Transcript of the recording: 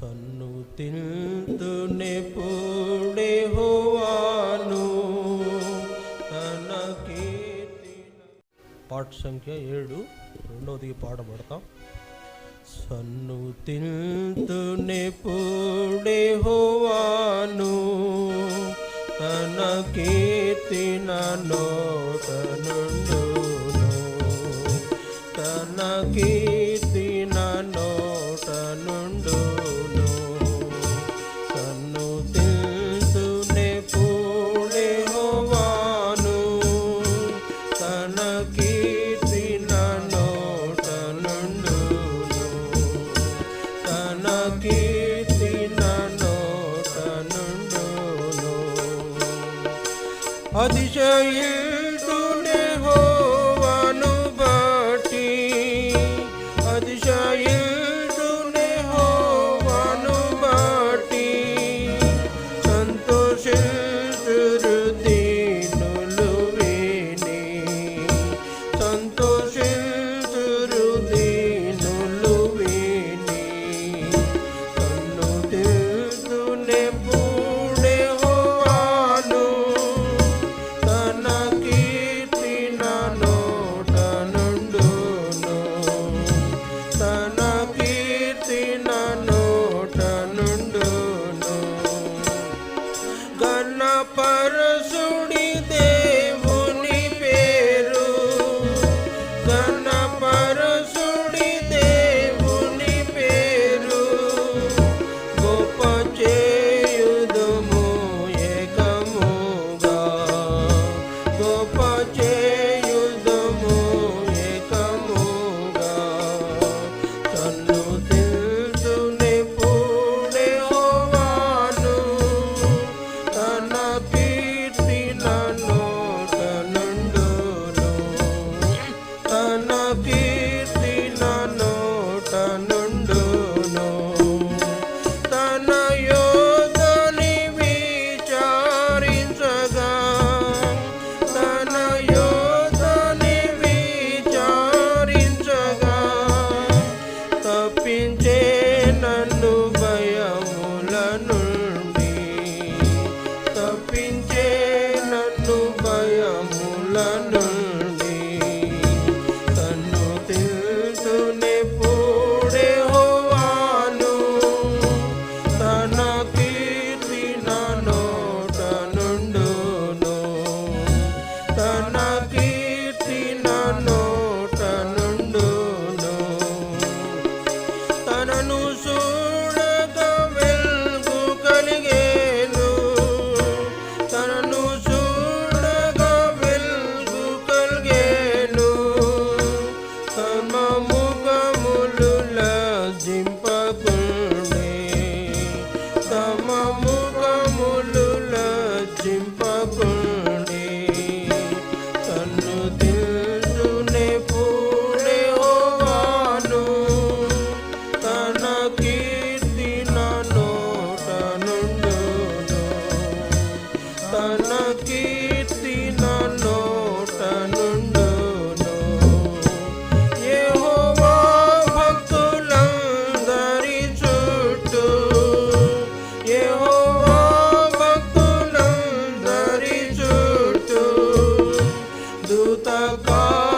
ਸਾਨੂੰ ਦਿਲ ਤੁਨੇ ਪੂੜੇ ਹੋਵਾਨੂੰ పాట సంఖ్య ఏడు. రెండవది పాట పడతాం. సన్ను తిల్తునే పూడే హోవాను. తన కీర్తిన నోట నుండును. తన కీ അതിശയിൽ पर the God.